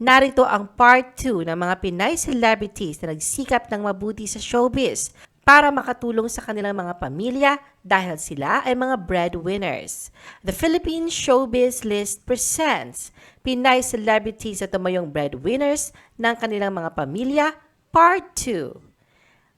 Narito ang part 2 ng mga Pinay celebrities na nagsikap ng mabuti sa showbiz para makatulong sa kanilang mga pamilya dahil sila ay mga breadwinners. The Philippine Showbiz List presents Pinay celebrities na tumayong breadwinners ng kanilang mga pamilya, Part 2.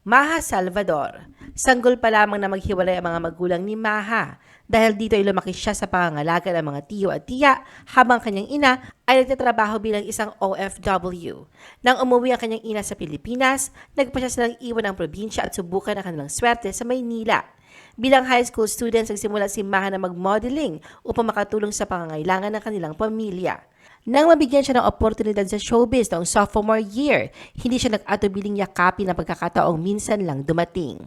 Maha Salvador. Sanggol pa lamang na maghiwalay ang mga magulang ni Maha dahil dito ay lumaki siya sa pangangalaga ng mga tiyo at tiya habang kanyang ina ay nagtatrabaho bilang isang OFW. Nang umuwi ang kanyang ina sa Pilipinas, nagpa siya silang iwan ang probinsya at subukan ang kanilang swerte sa Maynila. Bilang high school students, nagsimula si Maha na mag-modeling upang makatulong sa pangangailangan ng kanilang pamilya. Nang mabigyan siya ng oportunidad sa showbiz noong sophomore year, hindi siya nag-atubiling yakapin na pagkakataong minsan lang dumating.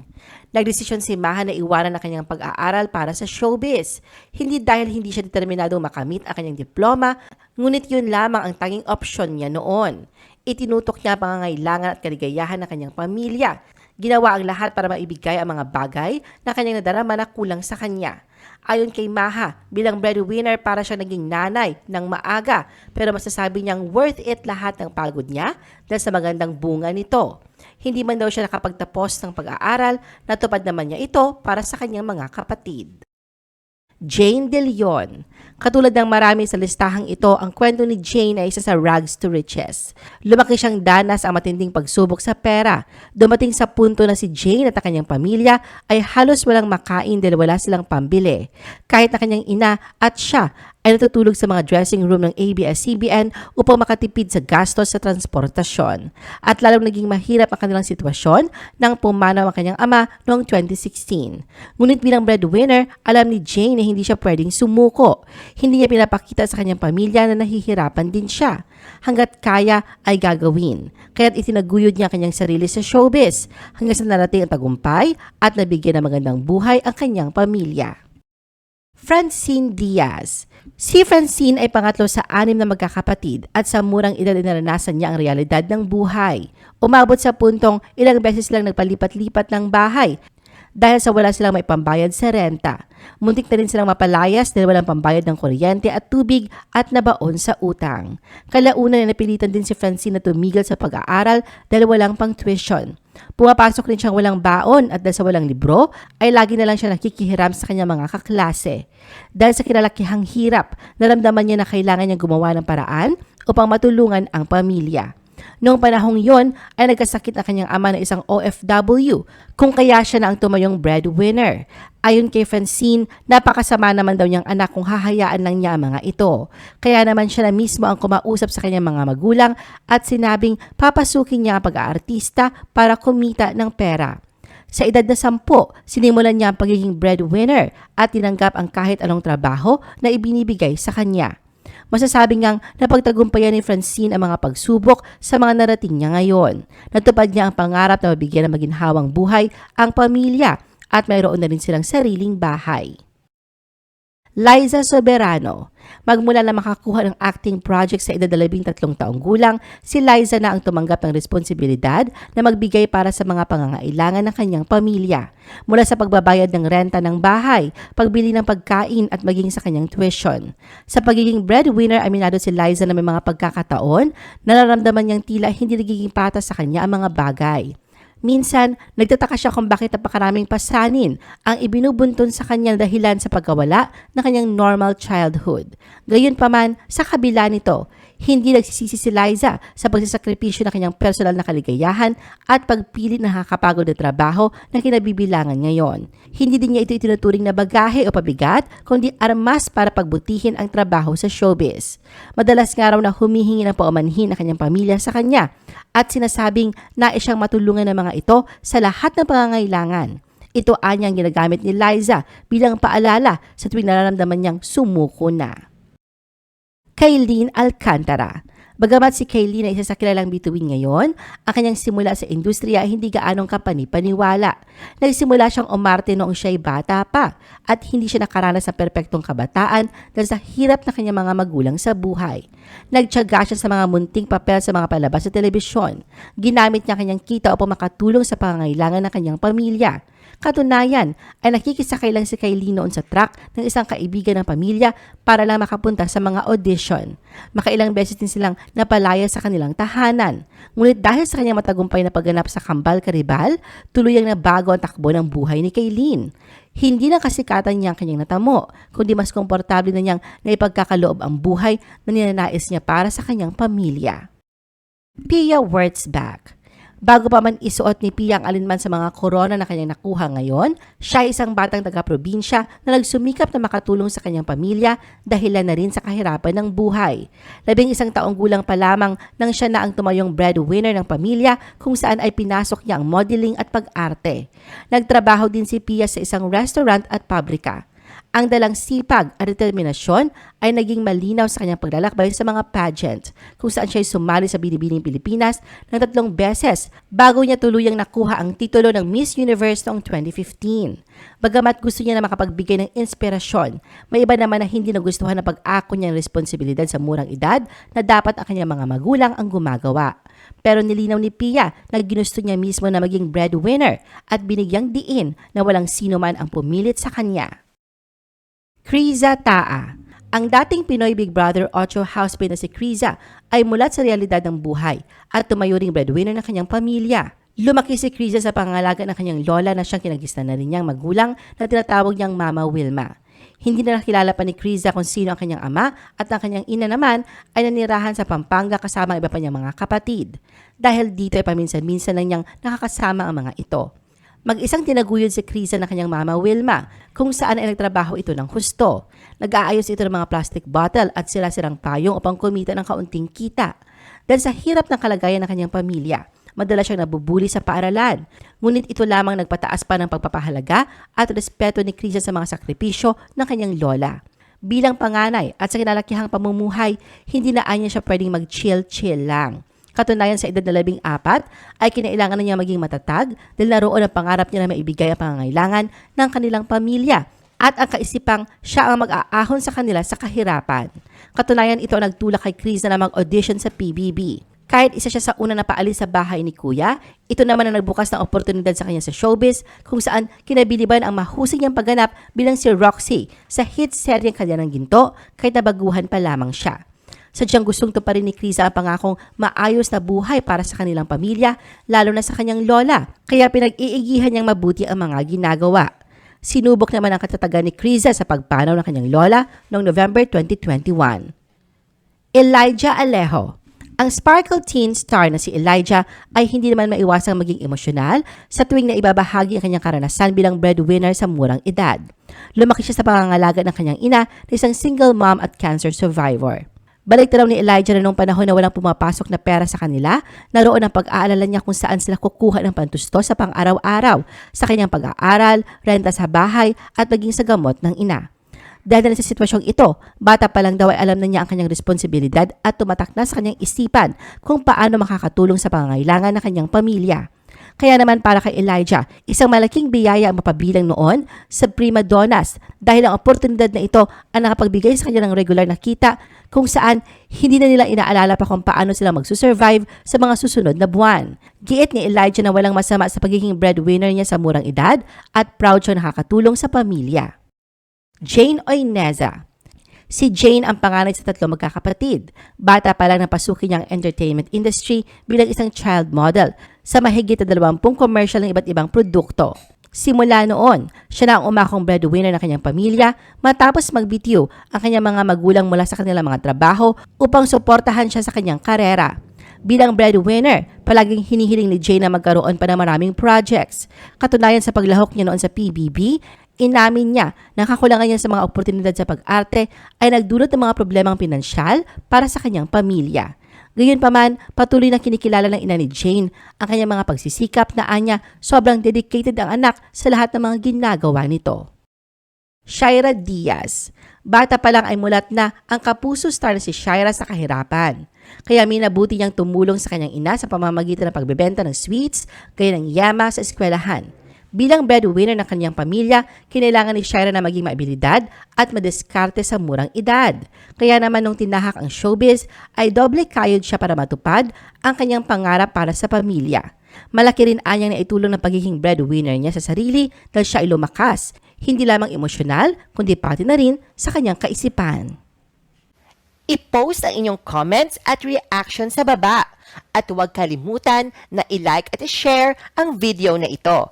Nagdesisyon si Maha na iwanan ang kanyang pag-aaral para sa showbiz. Hindi dahil hindi siya determinado makamit ang kanyang diploma, ngunit yun lamang ang tanging opsyon niya noon. Itinutok niya ang pangangailangan at kaligayahan ng kanyang pamilya. Ginawa ang lahat para maibigay ang mga bagay na kanyang nadarama na kulang sa kanya. Ayon kay Maha, bilang breadwinner para siya naging nanay ng maaga pero masasabi niyang worth it lahat ng pagod niya dahil sa magandang bunga nito. Hindi man daw siya nakapagtapos ng pag-aaral, natupad naman niya ito para sa kanyang mga kapatid. Jane De Leon. Katulad ng marami sa listahang ito, ang kwento ni Jane ay isa sa rags to riches. Lumaki siyang danas ang matinding pagsubok sa pera. Dumating sa punto na si Jane at ang kanyang pamilya ay halos walang makain dahil wala silang pambili. Kahit na kanyang ina at siya ay natutulog sa mga dressing room ng ABS-CBN upang makatipid sa gastos sa transportasyon. At lalong naging mahirap ang kanilang sitwasyon nang pumanaw ang kanyang ama noong 2016. Ngunit bilang breadwinner, alam ni Jane na hindi siya pwedeng sumuko. Hindi niya pinapakita sa kanyang pamilya na nahihirapan din siya. Hanggat kaya ay gagawin. Kaya't itinaguyod niya ang kanyang sarili sa showbiz hanggang sa narating ang tagumpay at nabigyan ng magandang buhay ang kanyang pamilya. Francine Diaz. Si Francine ay pangatlo sa anim na magkakapatid at sa murang edad ay naranasan niya ang realidad ng buhay. Umabot sa puntong ilang beses lang nagpalipat-lipat ng bahay dahil sa wala silang may pambayad sa renta. Muntik na rin silang mapalayas dahil walang pambayad ng kuryente at tubig at nabaon sa utang. Kalaunan na napilitan din si Francine na tumigil sa pag-aaral dahil walang pang tuition. Pumapasok rin siyang walang baon at dahil sa walang libro, ay lagi na lang siya nakikihiram sa kanyang mga kaklase. Dahil sa kilalakihang hirap, naramdaman niya na kailangan niyang gumawa ng paraan upang matulungan ang pamilya. Noong panahong yon ay nagkasakit ang kanyang ama na isang OFW kung kaya siya na ang tumayong breadwinner. Ayon kay Francine, napakasama naman daw niyang anak kung hahayaan lang niya ang mga ito. Kaya naman siya na mismo ang kumausap sa kanyang mga magulang at sinabing papasukin niya ang pag-aartista para kumita ng pera. Sa edad na sampo, sinimulan niya ang pagiging breadwinner at tinanggap ang kahit anong trabaho na ibinibigay sa kanya. Masasabi ngang napagtagumpayan ni Francine ang mga pagsubok sa mga narating niya ngayon. Natupad niya ang pangarap na mabigyan ng maginhawang buhay ang pamilya at mayroon na rin silang sariling bahay. Liza Soberano. Magmula na makakuha ng acting project sa edad 13 taong gulang, si Liza na ang tumanggap ng responsibilidad na magbigay para sa mga pangangailangan ng kanyang pamilya. Mula sa pagbabayad ng renta ng bahay, pagbili ng pagkain at maging sa kanyang tuition. Sa pagiging breadwinner, aminado si Liza na may mga pagkakataon, nararamdaman niyang tila hindi nagiging patas sa kanya ang mga bagay. Minsan, nagtataka siya kung bakit napakaraming pasanin ang ibinubuntun sa kanya dahilan sa pagkawala ng kanyang normal childhood. Gayunpaman, sa kabila nito, hindi nagsisisi si Liza sa pagsasakripisyo ng kanyang personal na kaligayahan at pagpilit na nakakapagod na trabaho na kinabibilangan ngayon. Hindi din niya ito itinuturing na bagahe o pabigat, kundi armas para pagbutihin ang trabaho sa showbiz. Madalas nga raw na humihingi ng paumanhin ang kanyang pamilya sa kanya at sinasabing nais siyang matulungan ng mga ito sa lahat ng pangangailangan. Ito anyang ginagamit ni Liza bilang paalala sa tuwing nararamdaman niyang sumuko na. Kaylin Alcantara. Bagamat si Kaylin ay isa sa kilalang bituin ngayon, ang kanyang simula sa industriya ay hindi gaanong kapanipaniwala. Nagsimula siyang umarte noong siya'y bata pa at hindi siya nakaranas sa perpektong kabataan dahil sa hirap na kanyang mga magulang sa buhay. Nagtyaga siya sa mga munting papel sa mga palabas sa telebisyon. Ginamit niya kanyang kita upang makatulong sa pangangailangan ng kanyang pamilya. Katunayan ay nakikisakay lang si Kylie noon sa truck ng isang kaibigan ng pamilya para lang makapunta sa mga audition. Makailang beses din silang napalaya sa kanilang tahanan. Ngunit dahil sa kanyang matagumpay na pagganap sa Kambal Karibal, tuluyang nabago ang takbo ng buhay ni Kaylin. Hindi na kasikatan niya ang kanyang natamo, kundi mas komportable na niyang naipagkakaloob ang buhay na ninanais niya para sa kanyang pamilya. Pia Wurtzbach Bago pa man isuot ni Pia ang alinman sa mga korona na kanyang nakuha ngayon, siya ay isang batang taga-probinsya na nagsumikap na makatulong sa kanyang pamilya dahilan na rin sa kahirapan ng buhay. Labing isang taong gulang pa lamang nang siya na ang tumayong breadwinner ng pamilya kung saan ay pinasok niya ang modeling at pag-arte. Nagtrabaho din si Pia sa isang restaurant at pabrika. Ang dalang sipag at determinasyon ay naging malinaw sa kanyang paglalakbay sa mga pageant, kung saan siya sumali sa Binibining Pilipinas ng tatlong beses bago niya tuluyang nakuha ang titulo ng Miss Universe noong 2015. Bagamat gusto niya na makapagbigay ng inspirasyon, may iba naman na hindi nagustuhan na pag-ako niyang responsibilidad sa murang edad na dapat ang kanyang mga magulang ang gumagawa. Pero nilinaw ni Pia na ginusto niya mismo na maging breadwinner at binigyang diin na walang sino man ang pumilit sa kanya. Kriza Taa ang dating Pinoy Big Brother 8 housemate na si Kriza ay mulat sa realidad ng buhay at tumayo ring breadwinner ng kanyang pamilya. Lumaki si Kriza sa pangalaga ng kanyang lola na siyang kinagisnan na rin niyang magulang na tinatawag niyang Mama Wilma. Hindi na nakilala pa ni Kriza kung sino ang kanyang ama at ang kanyang ina naman ay nanirahan sa Pampanga kasama ang iba pa niyang mga kapatid. Dahil dito ay paminsan-minsan lang niyang nakakasama ang mga ito. Mag-isang tinaguyod si Krisa ng kanyang mama Wilma kung saan ay nagtrabaho ito ng husto. Nag-aayos ito ng mga plastic bottle at sila-sirang payong upang kumita ng kaunting kita. Dahil sa hirap ng kalagayan ng kanyang pamilya, madalas siyang nabubuli sa paaralan. Ngunit ito lamang nagpataas pa ng pagpapahalaga at respeto ni Krisa sa mga sakripisyo ng kanyang lola. Bilang panganay at sa kinalakihang pamumuhay, hindi na anya siya pwedeng mag-chill-chill lang. Katunayan sa edad na labing apat, ay kinailangan na niya maging matatag dahil naroon ang pangarap niya na maibigay ang pangangailangan ng kanilang pamilya at ang kaisipang siya ang mag-aahon sa kanila sa kahirapan. Katunayan ito ang nagtulak kay Chris na mag-audition sa PBB. Kahit isa siya sa una na paalis sa bahay ni Kuya, ito naman ang nagbukas ng oportunidad sa kanya sa showbiz kung saan kinabiliban ang mahusay niyang pagganap bilang si Roxy sa hit seryeng Kalya ng Ginto kahit nabaguhan pa lamang siya. Sadyang gustong tuparin ni Krisa ang pangakong maayos na buhay para sa kanilang pamilya, lalo na sa kanyang lola. Kaya pinag-iigihan niyang mabuti ang mga ginagawa. Sinubok naman ang katatagan ni Krisa sa pagpanaw ng kanyang lola noong November 2021. Elijah Alejo ang Sparkle Teen star na si Elijah ay hindi naman maiwasang maging emosyonal sa tuwing na ibabahagi ang kanyang karanasan bilang breadwinner sa murang edad. Lumaki siya sa pangangalaga ng kanyang ina na isang single mom at cancer survivor. Balik na ni Elijah na nung panahon na walang pumapasok na pera sa kanila, naroon ang pag-aalala niya kung saan sila kukuha ng pantusto sa pang-araw-araw, sa kanyang pag-aaral, renta sa bahay, at maging sa gamot ng ina. Dahil na sa sitwasyong ito, bata pa lang daw ay alam na niya ang kanyang responsibilidad at tumatak na sa kanyang isipan kung paano makakatulong sa pangangailangan ng kanyang pamilya. Kaya naman para kay Elijah, isang malaking biyaya ang mapabilang noon sa prima donnas dahil ang oportunidad na ito ang nakapagbigay sa kanya ng regular na kita kung saan hindi na nila inaalala pa kung paano sila magsusurvive sa mga susunod na buwan. Giit ni Elijah na walang masama sa pagiging breadwinner niya sa murang edad at proud siya nakakatulong sa pamilya. Jane Oineza Si Jane ang panganay sa tatlo magkakapatid. Bata pa lang napasukin niya ang entertainment industry bilang isang child model sa mahigit na 20 commercial ng iba't ibang produkto. Simula noon, siya na ang umakong breadwinner ng kanyang pamilya matapos magbitiw ang kanyang mga magulang mula sa kanilang mga trabaho upang suportahan siya sa kanyang karera. Bilang breadwinner, palaging hinihiling ni Jane na magkaroon pa ng maraming projects. Katunayan sa paglahok niya noon sa PBB, Inamin niya na kakulangan niya sa mga oportunidad sa pag-arte ay nagdulot ng mga problemang pinansyal para sa kanyang pamilya. Gayunpaman, patuloy na kinikilala ng ina ni Jane ang kanyang mga pagsisikap na anya sobrang dedicated ang anak sa lahat ng mga ginagawa nito. Shaira Diaz Bata pa lang ay mulat na ang kapuso star na si Shaira sa kahirapan. Kaya minabuti niyang tumulong sa kanyang ina sa pamamagitan ng pagbebenta ng sweets, gaya ng yama sa eskwelahan. Bilang breadwinner ng kanyang pamilya, kinailangan ni Shira na maging maabilidad at madiskarte sa murang edad. Kaya naman nung tinahak ang showbiz, ay doble kayod siya para matupad ang kanyang pangarap para sa pamilya. Malaki rin anyang na itulong ng pagiging breadwinner niya sa sarili dahil siya ay lumakas, hindi lamang emosyonal, kundi pati na rin sa kanyang kaisipan. I-post ang inyong comments at reaction sa baba. At huwag kalimutan na i-like at i-share ang video na ito.